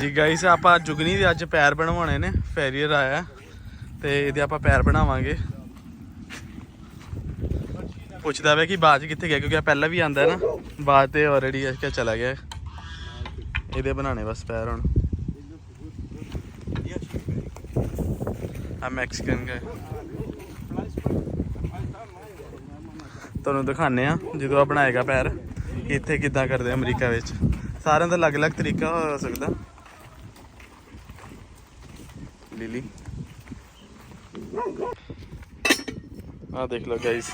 ਜੀ ਗਾਈਸ ਆਪਾਂ ਜੁਗਨੀ ਦੇ ਅੱਜ ਪੈਰ ਬਣਵਾਉਣੇ ਨੇ। ਫੈਰੀਅਰ ਆਇਆ। ਤੇ ਇਹਦੇ ਆਪਾਂ ਪੈਰ ਬਣਾਵਾਂਗੇ। ਪੁੱਛਦਾ ਵੇ ਕਿ ਬਾਜ ਕਿੱਥੇ ਗਿਆ, ਕਿਉਂਕਿ ਇਹ ਪਹਿਲਾਂ ਵੀ ਆਂਦਾ ਨਾ। ਬਾਜ ਤੇ ਆਲਰੇਡੀ ਇਸ ਕੇ ਚਲਾ ਗਿਆ। ਇਹਦੇ ਬਣਾਣੇ ਬਸ ਪੈਰ ਹੁਣ। ਆ ਮੈਕਸੀਕਨ ਗਏ ਤੁਹਾਨੂੰ ਦਿਖਾਣੇ ਆ ਜਦੋਂ ਆ ਬਣਾਏਗਾ ਪੈਰ। ਇੱਥੇ ਕਿੱਦਾਂ ਕਰਦੇ ਅਮਰੀਕਾ ਵਿੱਚ। ਸਾਰਿਆਂ ਦਾ ਅਲੱਗ-ਅਲੱਗ ਤਰੀਕਾ ਹੋ ਸਕਦਾ। ਲਿਲੀ ਆ ਦੇਖ ਲਓ ਗਾਇਸ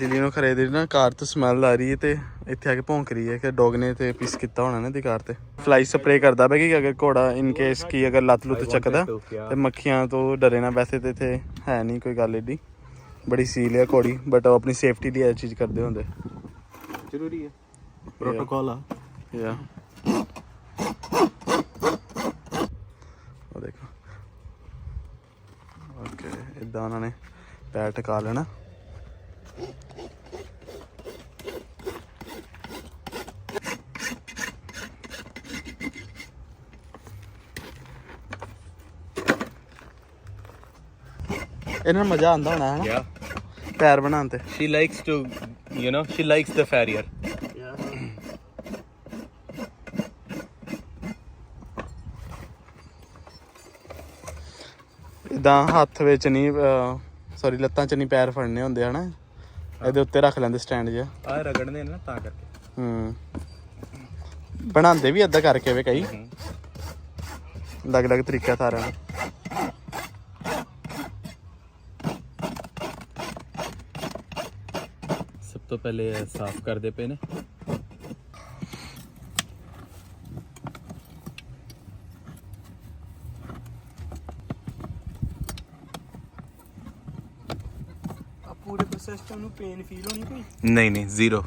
ਲਿਲੀ ਨੂੰ ਖਰੀਦੀ ਨਾ ਕਾਰ ਤੋਂ ਸਮੈਲ ਆ ਰਹੀ ਹੈ ਤੇ ਇੱਥੇ ਆ ਕੇ ਭੌਂਕ ਰਹੀ ਹੈ ਕਿ ਡੌਗ ਨੇ ਤੇ ਪੀਸ ਕੀਤਾ ਹੋਣਾ ਨਾ ਦੀ ਕਾਰ ਤੇ। ਫਲਾਈ ਸਪਰੇ ਕਰਦਾ ਪਿਆ ਕਿ ਅਗਰ ਘੋੜਾ ਇਨ ਕੇਸ ਕੀ ਅਗਰ ਲੱਤ ਲੁੱਤ ਚੱਕਦਾ ਤੇ ਮੱਖੀਆਂ ਤੋਂ ਡਰੇ ਨਾ। ਵੈਸੇ ਤੇ ਇੱਥੇ ਹੈ ਨਹੀਂ ਕੋਈ ਗੱਲ ਏਡੀ। ਬੜੀ ਸੀਲ ਹੈ ਘੋੜੀ ਬਟ ਉਹ ਆਪਣੀ ਸੇਫਟੀ ਲਈ ਇਹ ਚੀਜ਼ ਕਰਦੇ ਹੁੰਦੇ। ਜ਼ਰੂਰੀ ਹੈ। ਪ੍ਰੋਟੋਕਾਲ ਆ। ਯਾ ਉਹ ਦੇਖੋ ਓਕੇ ਇਦਾਂ ਉਹਨਾਂ ਨੇ ਪੈਰ ਟਿਕਾ ਲੈਣਾ ਇਹਨਾਂ ਨੂੰ ਮਜ਼ਾ ਆਉਂਦਾ ਹੋਣਾ ਹੈ ਨਾ Yeah. ਪੈਰ ਬਣਾਉਣ ਤੇ She likes to, you know, she likes the farrier. ਇਦਾਂ ਹੱਥ ਵਿੱਚ ਨਹੀਂ ਸੌਰੀ ਲੱਤਾਂ 'ਚ ਨਹੀਂ ਪੈਰ ਫੜਨੇ ਹੁੰਦੇ ਹਨਾ? ਇਹਦੇ ਉੱਤੇ ਰੱਖ ਲੈਂਦੇ ਸਟੈਂਡ ਜਿਹਾ। ਆ ਰਗੜਨੇ ਨੇ ਨਾ ਤਾਂ ਕਰਕੇ। ਹੂੰ। ਬਣਾਉਂਦੇ ਵੀ ਏਦਾਂ ਕਰਕੇ ਵੇ ਕਈ। ਅਲੱਗ-ਅਲੱਗ ਤਰੀਕਾ ਸਾਰਿਆਂ ਦਾ ਸਭ ਤੋਂ ਪਹਿਲੇ ਸਾਫ਼ ਕਰਦੇ ਪਏ ਨੇ। ਪੂਰੇ ਪ੍ਰੋਸੈਸ 'ਚ ਉਹਨੂੰ ਪੇਨ ਫੀਲ ਹੋਣੀ ਕੋਈ ਨਹੀਂ ਨਹੀਂ ਜ਼ੀਰੋ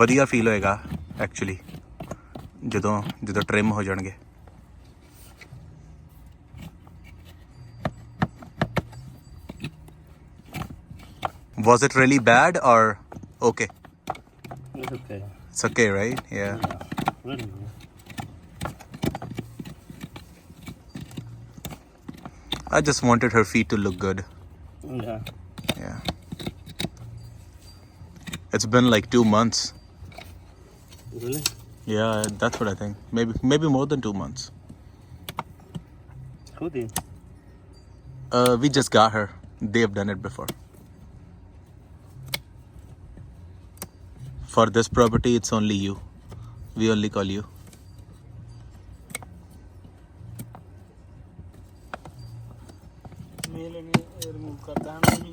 ਵਧੀਆ ਫੀਲ ਹੋਏਗਾ ਐਕਚੁਅਲੀ ਜਦੋਂ ਜਦੋਂ ਟ੍ਰਿਮ ਹੋ ਜਾਣਗੇ Was it really bad or okay? It's okay. It's okay, right? Yeah. Really good. I just wanted her feet to look good. Yeah. yeah. It's been like two months. Really? Yeah, that's what I think. Maybe maybe more than two months. Who did? Uh, we just got her. They've done it before. For this property, it's only you. We only call you.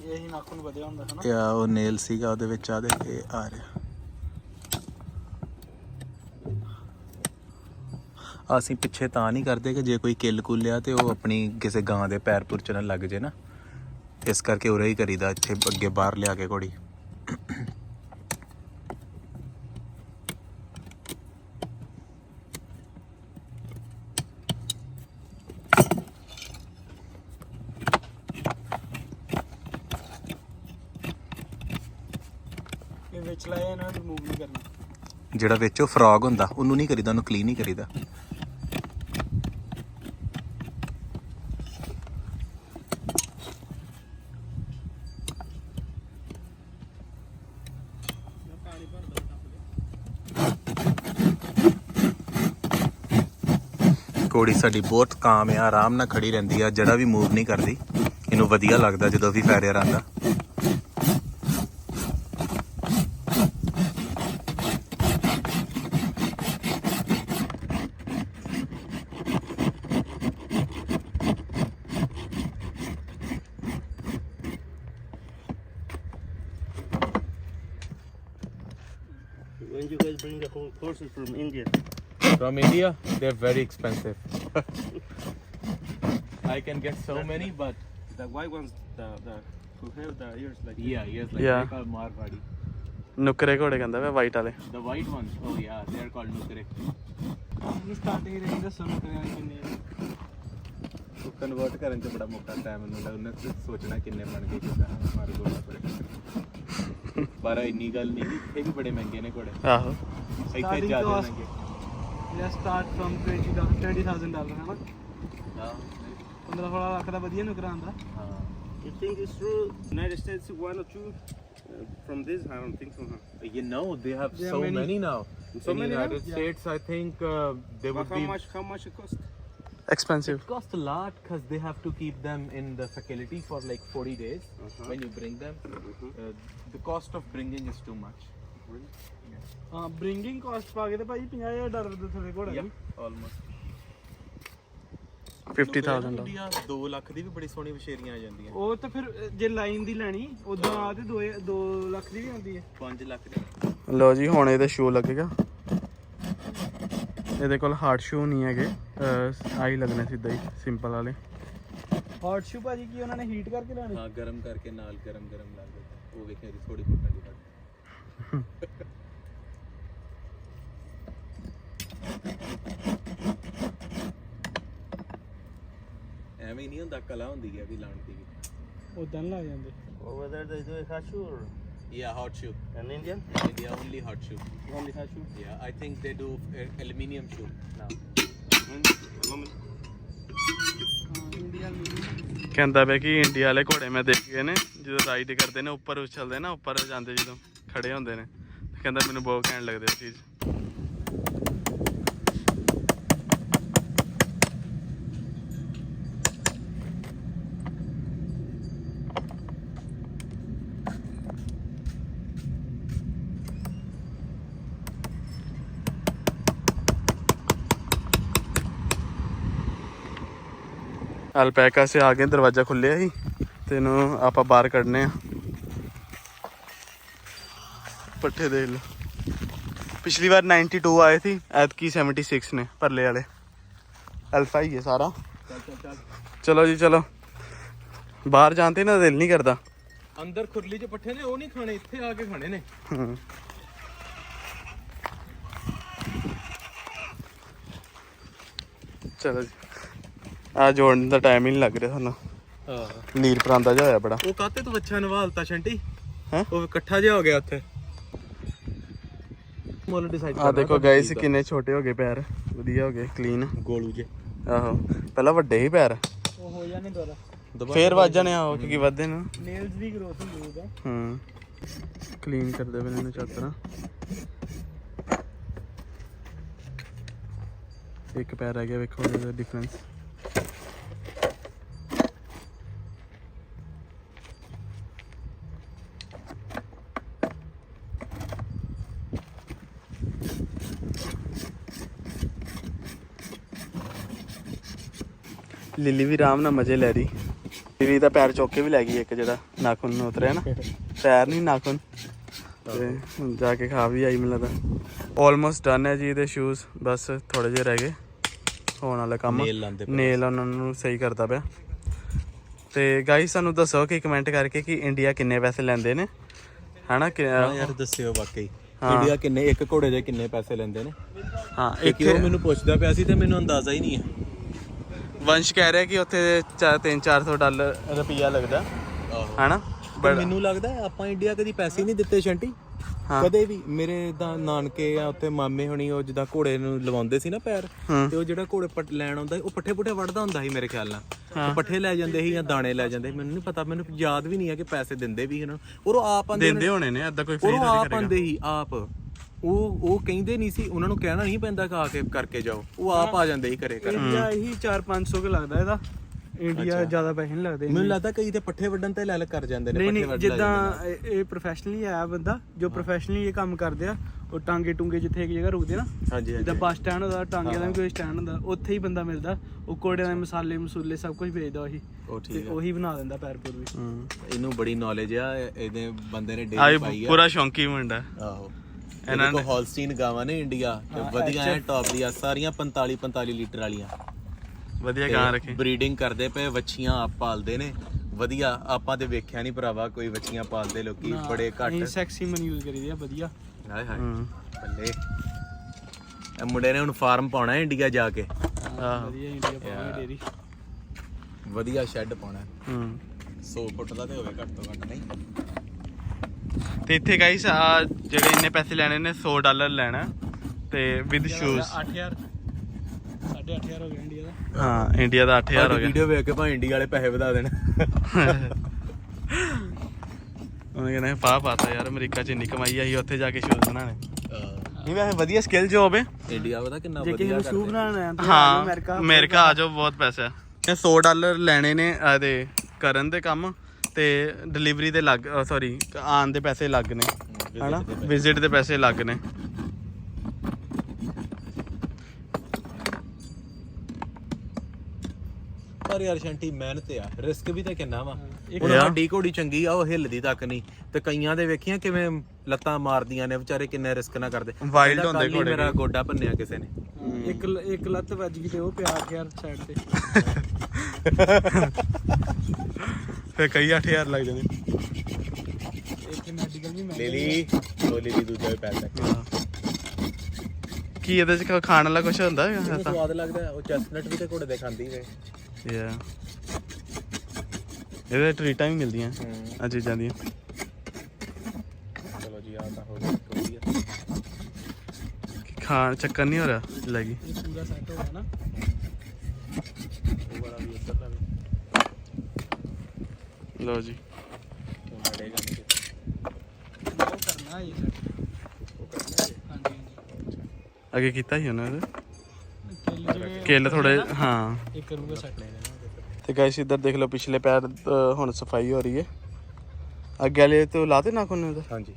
ਇਹੀ ਨਾਖੂਨ ਵਧਿਆ ਹੁੰਦਾ ਹੈ ਨਾ Yeah, ਉਹ nail ਸੀਗਾ ਉਹਦੇ ਵਿੱਚ ਆ ਦੇ ਇਹ ਆ ਰਿਹਾ। ਅਸੀਂ ਪਿੱਛੇ ਤਾਂ ਨਹੀਂ ਕਰਦੇ ਕਿ ਜੇ ਕੋਈ ਕਿੱਲ ਕੁੱਲਿਆ ਤੇ ਉਹ ਆਪਣੀ ਕਿਸੇ ਗਾਂ ਦੇ ਪੈਰ ਪੁਰ ਚ ਨਾ ਲੱਗ ਜੇ ਨਾ। ਇਸ ਕਰਕੇ ਉਰੇ ਹੀ ਕਰੀਦਾ ਇੱਥੇ ਅੱਗੇ ਬਾਹਰ ਲਿਆ ਕੇ ਘੋੜੀ ਇਹ ਵਿਚਲਾ ਇਹ ਇਹਨਾਂ ਨੂੰ ਰਿਮੂਵ ਨਹੀਂ ਕਰਨਾ। ਜਿਹੜਾ ਵਿੱਚ ਉਹ ਫਰੋਗ ਹੁੰਦਾ, ਉਹਨੂੰ ਨਹੀਂ ਕਰੀਦਾ, ਉਹਨੂੰ ਕਲੀਨ ਹੀ ਕਰੀਦਾ। ਕੋੜੀ ਸਾਡੀ ਬਹੁਤ ਕਾਮ ਆ, ਆਰਾਮ ਨਾਲ ਖੜੀ ਰਹਿੰਦੀ ਆ ਜਿਹੜਾ ਵੀ ਮੂਵ ਨਹੀਂ ਕਰਦੀ। ਇਹਨੂੰ ਵਧੀਆ ਲੱਗਦਾ ਜਦੋਂ ਵੀ ਫੈਰਿਆ ਆਂਦਾ When you guys bring the whole horses from India? From India, they're very expensive. I can get so many, but The white ones, the, the who have the ears like yeah, yes, like Yeah. they call Marwadi. Nukre ਘੋੜੇ ਕਹਿੰਦਾ ਵੇ white ਵਾਲੇ The white ones, oh yeah, they're called Nukre. Starting range ਦੱਸੋ ਨੁਕਰੇ ਕਿੰਨੇ ਉਹ convert ਕਰਨ ਚ ਬੜਾ ਮੌਕਾ ਟਾਈਮ ਮੈਨੂੰ ਲੱਗਦਾ ਉਹਨੇ ਸਿਰਫ ਸੋਚਣਾ ਕਿੰਨੇ ਬਣ ਗਏ ਕਿਦਾਂ ਮਾਰ ਗੋਲਾ ਪੜੇ ਪਰ ਇੰਨੀ ਗੱਲ ਨਹੀਂ ਇਹ ਵੀ ਬੜੇ ਮਹਿੰਗੇ ਨੇ ਘੋੜੇ ਆਹੋ ਇੱਥੇ ਜ਼ਿਆਦਾ cost- ਮਹਿੰਗੇ ਲੈਟਸ ਸਟਾਰਟ ਫਰਮ 20000 20000 ਡਾਲਰ ਹੈ ਨਾ 15 16 ਲੱਖ ਦਾ ਵਧੀਆ ਨੁਕਰ ਆਂਦਾ You think it's true? United States one or two uh, from this? I don't think so. Huh? You know, they have There so are many- many, now. So In many now? United Yeah. States, I think uh, they But would how be. much? How much it cost? Expensive It costs a lot because they have to keep them in the facility for like 40 days. When you bring them, uh, the cost of bringing is too much. ਹਾਂ bringing caste ਪਾ ਕੇ ਤੇ ਭਾਈ 50000 dollar ਦੇ ਥੱਲੇ ਘੋੜਾ ਨਹੀਂ almost. 50000 India 2 lakh ਦੀ ਵੀ ਬੜੀ ਸੋਹਣੀ ਵਿਸ਼ੇਰੀਆਂ ਆ ਜਾਂਦੀਆਂ ਉਹ ਤਾਂ ਫਿਰ ਅ, ਜੇ ਲਾਈਨ ਦੀ ਲੈਣੀ ਉਦਾਂ ਆ ਤੇ 2 2 ਲੱਖ ਦੀ ਵੀ ਆਉਂਦੀ ਹੈ 5 ਲੱਖ ਦੀ ਲੋ ਜੀ ਹੁਣ ਇਹਦੇ ਸ਼ੂ ਲੱਗੇਗਾ ਇਹਦੇ ਕੋਲ ਹਾਰਡ ਸ਼ੂ ਨਹੀਂ ਹੈਗੇ ਆਹੀ ਲੱਗਣੇ ਸਿੱਧਾ ਹੀ ਸਿੰਪਲ ਵਾਲੇ। ਹੌਟ ਸ਼ੂ ਭਾਜੀ ਕੀ ਉਹਨਾਂ ਨੇ ਹੀਟ ਕਰਕੇ ਲੈਣੇ ਹਾਂ ਗਰਮ ਕਰਕੇ ਨਾਲ ਗਰਮ ਗਰਮ ਲਾ ਦਿੱਤਾ ਉਹ ਵੇਖਿਆ ਜੀ ਥੋੜੀ ਫੁੱਟਣ ਦੀ ਬਾਤ ਐਵੇਂ ਨਹੀਂ ਹੁੰਦਾ ਕਲਾ ਹੁੰਦੀ ਹੈ ਵੀ ਲਾਉਣ ਦੀ। ਵੀ ਉਦਾਂ ਲਾ ਜਾਂਦੇ। There they do a hashu or ਯਾ hot shoe an Indian? India only hot shoe Only hashu? Yeah I think they do aluminium shoe aluminum. ਕਹਿੰਦਾ ਪਿਆ ਕਿ ਇੰਡੀਆ ਵਾਲੇ ਘੋੜੇ ਮੈਂ ਦੇਖੇ ਨੇ, ਜਦੋਂ ਰਾਈਡ ਕਰਦੇ ਨੇ, ਉੱਪਰ ਉਛਲਦੇ ਨਾ, ਉੱਪਰ ਜਾਂਦੇ ਜਦੋਂ ਖੜੇ ਹੁੰਦੇ ਨੇ। ਕਹਿੰਦਾ ਮੈਨੂੰ ਬਹੁਤ ਕਹਿਣ ਲੱਗਦੇ ਉਹ ਚੀਜ਼। ਅਲਪੈਕਾ ਸੇ ਆਗੇ ਦਰਵਾਜ਼ਾ ਖੁੱਲਿਆ ਸੀ ਤੇ ਇਹਨੂੰ ਆਪਾਂ ਬਾਹਰ ਕੱਢਨੇ ਆ ਪੱਠੇ ਦੇਖ ਲਓ ਪਿਛਲੀ ਵਾਰ 92 ਆਏ ਸੀ ਐਤਕੀ 76 ਨੇ ਪਰਲੇ ਵਾਲੇ ਅਲਫਾ ਹੀ ਹੈ ਸਾਰਾ ਚੱਲ ਚੱਲ ਚੱਲ ਚਲੋ ਜੀ ਚਲੋ ਬਾਹਰ ਜਾਂਦੇ ਨਾ ਦਿਲ ਨਹੀਂ ਕਰਦਾ ਅੰਦਰ ਖੁਰਲੀ 'ਚ ਪੱਠੇ ਨੇ ਉਹ ਨਹੀਂ ਖਾਣੇ ਇੱਥੇ ਆ ਕੇ ਖਾਣੇ ਨੇ ਹਮ। ਆ ਜੋੜਨ ਦਾ ਟਾਈਮ ਹੀ ਨਹੀਂ ਲੱਗ ਰਿਹਾ ਸਾਨੂੰ। ਹਾਂ ਲੀਰ ਪਰਾਂਦਾ ਜਿਹਾ ਹੋਇਆ ਬੜਾ। ਉਹ ਕਾਤੇ ਤੂੰ ਬੱਚਾ ਨਵਾਲਤਾ ਸ਼ੰਟੀ ਹੈਂ? ਉਹ ਇਕੱਠਾ ਜਿਹਾ ਹੋ ਗਿਆ ਉੱਥੇ। ਮੁੱਲ ਡਿਸਾਈਡ ਆ ਦੇਖੋ ਗਾਇਸ ਕਿੰਨੇ ਛੋਟੇ ਹੋ ਗਏ ਪੈਰ। ਵਧੀਆ ਹੋ ਗਏ ਕਲੀਨ ਗੋਲੂ ਜੇ। ਆਹੋ ਪਹਿਲਾਂ ਵੱਡੇ ਹੀ ਪੈਰ। ਉਹ ਹੋ ਜਾਣੇ ਦੁਆਰਾ ਫੇਰ ਵੱਜ ਜਾਣੇ ਆ ਉਹ ਕਿਉਂਕਿ ਵੱਧਦੇ ਨੇ। ਨੇਲਸ ਦੀ ਗਰੋਥ ਹੁੰਦੀ ਉਹਦਾ ਹੂੰ। ਕਲੀਨ ਕਰਦੇ ਪਏ ਨੇ ਇਹਨੂੰ ਚਾਤਰਾ। ਇੱਕ ਪੈਰ ਰਹਿ ਗਿਆ ਵੇਖੋ ਇਹਦਾ ਡਿਫਰੈਂਸ ਲਿਲੀ ਵੀ ਆਰਾਮ ਨਾਲ ਮਜ਼ੇ ਲੈ ਰਹੀ। ਲਿਲੀ ਦਾ ਪੈਰ ਚੁੱਕ ਕੇ ਵੀ ਲੈ ਗਈ ਇੱਕ ਜਿਹੜਾ ਨਾਖੂਨ ਨੂੰ ਉਤਰਿਆ ਨਾ। ਪੈਰ ਨਹੀਂ ਨਾਖੂਨ। ਤੇ ਹੁਣ ਜਾ ਕੇ ਖਾ ਵੀ ਆਈ ਮੈਨੂੰ ਲੱਗਦਾ। ਆਲਮੋਸਟ ਡਨ ਹੈ ਜੀ ਇਹਦੇ ਸ਼ੂਜ਼ ਬਸ ਥੋੜੇ ਜਿਹੇ ਰਹਿ ਗਏ। ਹੋਣ ਵਾਲਾ ਕੰਮ। Nail ਲਾਉਂਦੇ ਪਏ। ਨੇਲ ਉਹਨਾਂ ਨੂੰ ਸਹੀ ਕਰਦਾ ਪਿਆ। ਤੇ ਗਾਈਸ ਸਾਨੂੰ ਦੱਸੋ ਕਿ ਕਮੈਂਟ ਕਰਕੇ ਕਿ ਇੰਡੀਆ ਕਿੰਨੇ ਪੈਸੇ ਲੈਂਦੇ ਨੇ? ਹਨਾ ਕਿ ਯਾਰ ਦੱਸਿਓ ਵਾਕਈ। ਇੰਡੀਆ ਕਿੰਨੇ ਇੱਕ ਘੋੜੇ ਦੇ ਕਿੰਨੇ ਪੈਸੇ ਲੈਂਦੇ ਨੇ? ਹਾਂ ਉਹ ਮੈਨੂੰ ਪੁੱਛਦਾ ਪਿਆ ਸੀ ਤੇ ਮੈਨੂੰ ਅੰਦਾਜ਼ਾ ਹੀ ਨਹੀਂ ਹੈ। ਵੰਸ਼ ਕਹਿ ਰਿਹਾ ਕਿ ਉੱਥੇ 3-400 ਡਾਲਰ ਰੁਪਈਆ ਲੱਗਦਾ। ਹਨਾ? ਪਰ ਮੈਨੂੰ ਲੱਗਦਾ ਆਪਾਂ ਇੰਡੀਆ ਕਦੀ ਪੈਸੇ ਨਹੀਂ ਦਿੱਤੇ ਸ਼ੰਟੀ। ਹਾਂ। ਕਦੇ ਵੀ। ਮੇਰੇ ਤਾਂ ਨਾਨਕੇ ਆ ਉੱਥੇ ਮਾਮੇ ਹੁਣੀ ਉਹ ਜਿੱਦਾਂ ਘੋੜੇ ਨੂੰ ਲਵਾਉਂਦੇ ਸੀ ਨਾ ਪੈਰ। ਤੇ ਉਹ ਜਿਹੜਾ ਘੋੜੇ ਪੱਟ ਲੈਣ ਆਉਂਦਾ ਸੀ, ਉਹ ਪੱਠੇ ਪੁੱਠੇ ਵੜਦਾ ਹੁੰਦਾ ਸੀ ਮੇਰੇ ਖਿਆਲ ਨਾਲ। ਉਹ ਪੱਠੇ ਲੈ ਜਾਂਦੇ ਸੀ ਜਾਂ ਦਾਣੇ ਲੈ ਜਾਂਦੇ ਸੀ। ਮੈਨੂੰ ਨਹੀਂ ਪਤਾ ਮੈਨੂੰ ਯਾਦ ਵੀ ਨਹੀਂ ਹੈ ਕਿ ਪੈਸੇ ਦਿੰਦੇ ਵੀ ਇਹਨਾਂ ਨੂੰ। ਉਹ ਆਪ ਆਂਦੇ ਦਿੰਦੇ ਹੋਣੇ ਨੇ ਏਦਾਂ ਕੋਈ ਫ੍ਰੀ ਉਹ ਤਾਂ ਆਪ ਨਹੀਂ ਆਂਦੇ ਹੀ ਆਪ। ਉਹ ਉਹ ਕਹਿੰਦੇ ਨਹੀਂ ਸੀ ਉਹਨਾਂ ਨੂੰ ਕਹਿਣਾ ਨਹੀਂ ਪੈਂਦਾ ਕਿ ਆ ਕੇ ਕਰਕੇ ਜਾਓ। ਉਹ ਆਪ ਆ ਜਾਂਦੇ ਸੀ ਘਰੇ ਕਰ ਇੰਡੀਆ ਇਹੀ 4-500 ਕੇ ਲੱਗਦਾ ਇਹਦਾ। ਇੰਡੀਆ ਜ਼ਿਆਦਾ ਪੈਸੇ ਨਹੀਂ ਲੱਗਦੇ ਮੈਨੂੰ ਲੱਗਦਾ ਕਈ ਤੇ ਪੱਠੇ ਵੱਢਣ ਤੇ ਲੈ ਲੈ ਕਰ ਜਾਂਦੇ ਨੇ ਪੱਠੇ ਨਹੀਂ ਵੱਢ ਲੈ ਜਿੱਦਾਂ ਇਹ- ਪ੍ਰੋਫੈਸ਼ਨਲੀ ਆਇਆ ਬੰਦਾ ਜੋ ਪ੍ਰੋਫੈਸ਼ਨਲੀ ਇਹ ਕੰਮ ਕਰਦੇ ਆ ਉਹ ਟਾਂਗੇ ਟੁੰਗੇ ਜਿੱਥੇ ਇੱਕ ਜਗ੍ਹਾ ਰੁਕਦੇ ਨਾ ਹਾਂਜੀ ਜਿੱਦਾਂ ਬੱਸ ਸਟੈਂਡ ਹੁੰਦਾ ਟਾਂਗੇ ਦਾ ਵੀ ਕੋਈ ਸਟੈਂਡ ਹੁੰਦਾ ਉੱਥੇ ਹੀ ਬੰਦਾ ਮਿਲਦਾ ਉਹ ਕੋੜਿਆਂ ਦੇ ਮਸਾਲੇ ਮਸੂਲੇ ਸਭ ਕੁਝ ਵੇਚਦਾ ਉਹੀ ਤੇ ਹੈ। ਉਹੀ ਬਣਾ ਦਿੰਦਾ ਪੈਰਪੁਰ ਵੀ। ਹੂੰ। ਇਹਨੂੰ ਬੜੀ ਨੌਲੇਜ ਆ ਇਹਦੇ ਬੰਦੇ ਨੇ ਡੇਰੀ ਪਾਈ ਆ। ਪੂਰਾ ਸ਼ੌਂਕੀ ਮੁੰਡਾ। ਆਹੋ। ਇਹਨਾਂ ਕੋ ਹੌਲਸਟੀਨ ਗਾਵਾਂ ਨੇ ਇੰਡੀਆ ਤੇ ਹਾਂ, ਵਧੀਆ ਐ ਟੌਪ ਦੀਆਂ ਸਾਰੀਆਂ 45 45 ਲੀਟਰ ਵਾਲੀਆਂ। ਵਧੀਆ ਗਾਂ ਰੱਖੀ। ਬਰੀਡਿੰਗ ਕਰਦੇ ਪਏ ਵੱਛੀਆਂ ਆਪ ਪਾਲਦੇ ਨੇ। ਵਧੀਆ ਆਪਾਂ ਤੇ ਵੇਖਿਆ ਨਹੀਂ ਭਰਾਵਾ ਕੋਈ ਵੱਛੀਆਂ ਪਾਲਦੇ ਲੋਕੀ ਬੜੇ ਨਹੀਂ ਘੱਟ ਸੈਕਸੀ ਮਨ ਯੂਜ਼ ਕਰੀਦੀ ਆ ਵਧੀਆ। ਹਾਏ ਹਾਏ ਹੂੰ। ਬੱਲੇ। ਇਹ ਮੁੰਡੇ ਨੇ ਹੁਣ ਫਾਰਮ ਪਾਉਣਾ ਹੈ ਇੰਡੀਆ ਜਾ ਕੇ। ਆਹੋ। ਵਧੀਆ ਇੰਡੀਆ ਪਾਵਾਂਗੇ ਡੇਰੀ। ਵਧੀਆ ਸ਼ੈੱਡ ਪਾਉਣਾ। ਹੈ। ਹੂੰ 100 ਫੁੱਟ ਦਾ ਤੇ ਹੋਵੇ ਘੱਟ ਤੋਂ ਘੱਟ ਨਹੀਂ? ਤੇ ਇੱਥੇ ਗਾਈਸ ਆ ਜਿਹੜੇ ਇੰਨੇ ਪੈਸੇ ਲੈਣੇ ਨੇ 100 ਡਾਲਰ ਲੈਣਾ ਤੇ ਵਿਦ ਸ਼ੂਜ਼ 8000 8500 ਹੋ ਗਿਆ ਇੰਡੀਆ ਦਾ। ਹਾਂ ਇੰਡੀਆ ਦਾ 8000 ਹੋ ਗਿਆ। ਵੀਡੀਓ ਵੇਖ ਕੇ ਭਾਵੇਂ ਇੰਡੀਆ ਵਾਲੇ ਪੈਸੇ ਵਧਾ ਦੇਣ। ਉਹਨੇ ਕਹਿੰਦਾ ਪਾ ਪਾਤਾ ਯਾਰ ਅਮਰੀਕਾ ਚ ਇੰਨੀ ਕਮਾਈ ਆਈ ਉੱਥੇ ਜਾ ਕੇ ਸ਼ੂਜ਼ ਬਣਾਣੇ ਨਹੀਂ ਵੈਸੇ ਵਧੀਆ ਸਕਿੱਲ ਜੋਬ ਹੈ ਇੰਡੀਆ ਪਤਾ ਕਿੰਨਾ ਜੇ ਕਿਸੇ ਵਧੀਆ ਨੂੰ। ਸ਼ੂ ਬਣਾਉਣਾ ਹੈ ਤਾਂ ਅਮਰੀਕਾ ਅਮਰੀਕਾ ਆ ਜਾਓ ਬਹੁਤ ਪੈਸਾ ਹੈ। 100 ਡਾਲਰ ਲੈਣੇ ਨੇ ਇਹਦੇ ਕਰਨ ਦੇ ਕੰਮ। ਤੇ ਡਿਲੀਵਰੀ ਦੇ ਲੱਗ ਸੌਰੀ ਆਉਣ ਦੇ ਪੈਸੇ ਲੱਗ ਨੇ ਹਨਾ? ਵਿਜ਼ਿਟ ਦੇ ਪੈਸੇ ਲੱਗ ਨੇ। ਪਰ ਯਾਰ ਸ਼ੰਟੀ ਮਿਹਨਤ ਆ। ਰਿਸਕ ਵੀ ਤਾਂ ਕਿੰਨਾ ਵਾ। ਯਾਰ। ਸਾਡੀ ਘੋੜੀ ਚੰਗੀ ਆ ਉਹ ਹਿੱਲਦੀ ਤੱਕ ਨਹੀਂ। ਤੇ ਕਈਆਂ ਦੇ ਵੇਖੀਆਂ ਕਿਵੇਂ ਲੱਤਾਂ ਮਾਰਦੀਆਂ ਨੇ ਵਿਚਾਰੇ ਕਿੰਨੇ ਰਿਸਕ ਨਾ ਕਰਦੇ। ਇਹਦਾ ਹੁੰਦੇ ਘੋੜੇ ਮੇਰਾ ਗੋਡਾ ਭੰਨਿਆ ਕਿਸੇ ਨੇ। ਇੱਕ ਇੱਕ ਲੱਤ ਵੱਜ ਗਈ ਤੇ ਉਹ ਪਿਆ ਗਿਆ ਸਾਈਡ ਤੇ। ਫਿਰ ਕਈ 8000 ਲੱਗ ਜਾਂਦੇ। ਇੱਥੇ ਮੈਡੀਕਲ ਵੀ ਮੈਂ ਲਿਲੀ ਉਹ ਲਿਲੀ ਦੂਜਾ ਵੀ ਪੈਸਾ। ਹਾਂ। ਕੀ ਇਹਦੇ ਚ ਖਾਣ ਵਾਲਾ ਕੁਝ ਹੁੰਦਾ ਹੈਗਾ? ਮੈਨੂੰ ਸਵਾਦ ਲੱਗਦਾ ਉਹ ਚੈਸਟਨਟ ਵੀ ਤੇ ਘੋੜੇ ਦੇ ਖਾਂਦੀ ਵੇ। ਯਾ ਇਹਦੇ ਟ੍ਰੀਟਾਂ ਵੀ ਮਿਲਦੀਆਂ ਆ ਚੀਜ਼ਾਂ ਦੀਆਂ। ਚਲੋ ਜੀ ਆ ਤਾਂ ਹੋ ਗਿਆ ਇੱਕ ਵਧੀਆ ਖਾਣ ਚੱਕਰ ਨਹੀਂ ਹੋ ਰਿਹਾ ਲੱਗੀ ਪੂਰਾ ਸੈੱਟ ਹੋ ਗਿਆ ਨਾ ਉਹ ਵਾਲਾ ਵੀ ਉੱਧਰ ਦਾ ਵੀ ਲਓ ਜੀ। ਕਰਨਾ ਹੈ। ਅੱਗੇ ਕੀਤਾ ਹੀ ਉਹਨਾਂ ਦੇ ਕਿੱਲ ਥੋੜੇ ਹਾਂ। ਇਹ ਕਰੂਗਾ ਸੈੱਟ ਤੇ ਗਾਇਸ ਇੱਧਰ ਦੇਖ ਲਓ ਪਿਛਲੇ ਪੈਰ ਅ, ਹੁਣ ਸਫ਼ਾਈ ਹੋ ਰਹੀ ਹੈ। ਅੱਗੇ ਵਾਲੇ ਤੋਂ ਲਾਤੇ ਨਾ ਕੋਨੇ ਉਧਰ ਹਾਂਜੀ।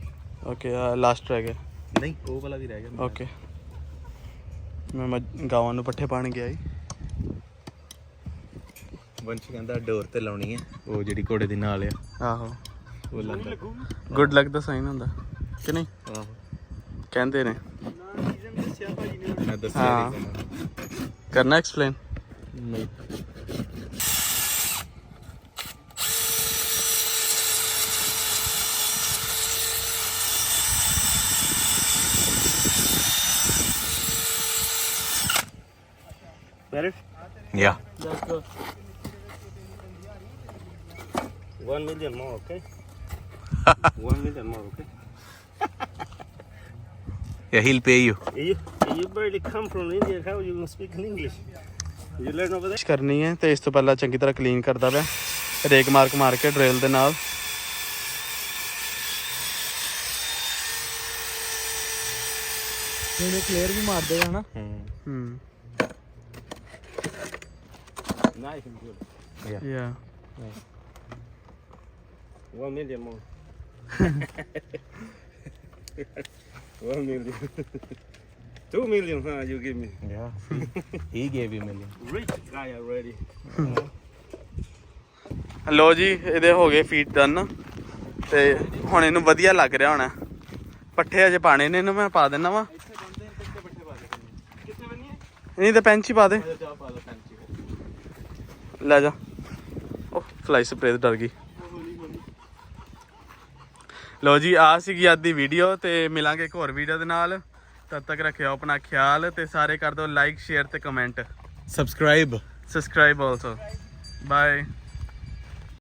ਓਕੇ ਲਾਸਟ ਰਹਿ ਗਿਆ। ਨਹੀਂ ਉਹ ਵਾਲਾ ਵੀ ਰਹਿ ਗਿਆ। ਓਕੇ ਮੈਂ ਮੱਝ- ਗਾਵਾਂ ਨੂੰ ਪੱਠੇ ਪਾਣ ਗਿਆ ਸੀ ਵੰਸ਼ ਕਹਿੰਦਾ ਡੋਰ ਤੇ ਲਾਉਣੀ ਹੈ ਉਹ ਜਿਹੜੀ ਘੋੜੇ ਦੀ ਨਾਲ ਆ। ਆਹੋ। ਉਹ ਲਾਉਂਦਾ। ਗੁੱਡ ਲੱਕ ਦਾ ਸਾਈਨ ਹੁੰਦਾ ਕਿ ਨਹੀਂ? ਆਹੋ। ਕਹਿੰਦੇ ਨੇ। ਦੱਸਿਆ ਭਾਜੀ ਨੇ ਮੈਂ ਦੱਸਿਆ ਹਾਂ। ਨਹੀਂ। ਕਰਨਾ ਐਕਸਪਲੇਨ ਨਹੀਂ? ਯਾ just One million more, okay? One million more, okay? Yeah, he'll pay you. You, you barely come from India. How you gonna speak in English? You learn over there? ਕੋਸ਼ਿਸ਼ ਕਰਨੀ ਹੈ ਤੇ ਇਸ ਤੋਂ ਪਹਿਲਾਂ ਚੰਗੀ ਤਰ੍ਹਾਂ ਕਲੀਨ ਕਰਦਾ ਪਿਆ ਰੇਕ ਮਾਰਕ ਮਾਰ ਕੇ ਡਰਿਲ ਦੇ ਨਾਲ ਇਹਨੇ ਕਲੀਅਰ ਵੀ ਮਾਰਦੇ ਆ ਹਨਾ ਹੂੰ Nice and good. ਯਾ One million more. One million. Two million, huh? You give me. Yeah. he gave you million. Rich guy already. ਲੋ ਜੀ ਇਹਦੇ ਹੋ ਗਏ ਫੀਟ ਡਨ ਤੇ ਹੁਣ ਇਹਨੂੰ ਵਧੀਆ ਲੱਗ ਰਿਹਾ ਹੋਣਾ ਪੱਠੇ ਅਜੇ ਪਾਣੇ ਨੇ ਇਹਨੂੰ ਮੈਂ ਪਾ ਦੇਣਾ ਵਾ ਨਹੀਂ ਤਾਂ ਪੈਂਚ ਹੀ ਪਾ ਦੇ ਲੈ ਜਾ ਉਹ ਫਲਾਈ ਸਪਰੇ ਤੋਂ ਡਰ ਗਈ ਲੋ ਜੀ ਆ ਸੀਗੀ ਅੱਜ ਦੀ ਵੀਡੀਓ ਤੇ ਮਿਲਾਂਗੇ ਇੱਕ ਹੋਰ ਵੀਡੀਓ ਦੇ ਨਾਲ। ਤਦ ਤੱਕ ਰੱਖਿਓ ਆਪਣਾ ਖਿਆਲ ਤੇ ਸਾਰੇ ਕਰ ਦਿਓ ਲਾਈਕ ਸ਼ੇਅਰ ਤੇ comment Subscribe. Subscribe also bye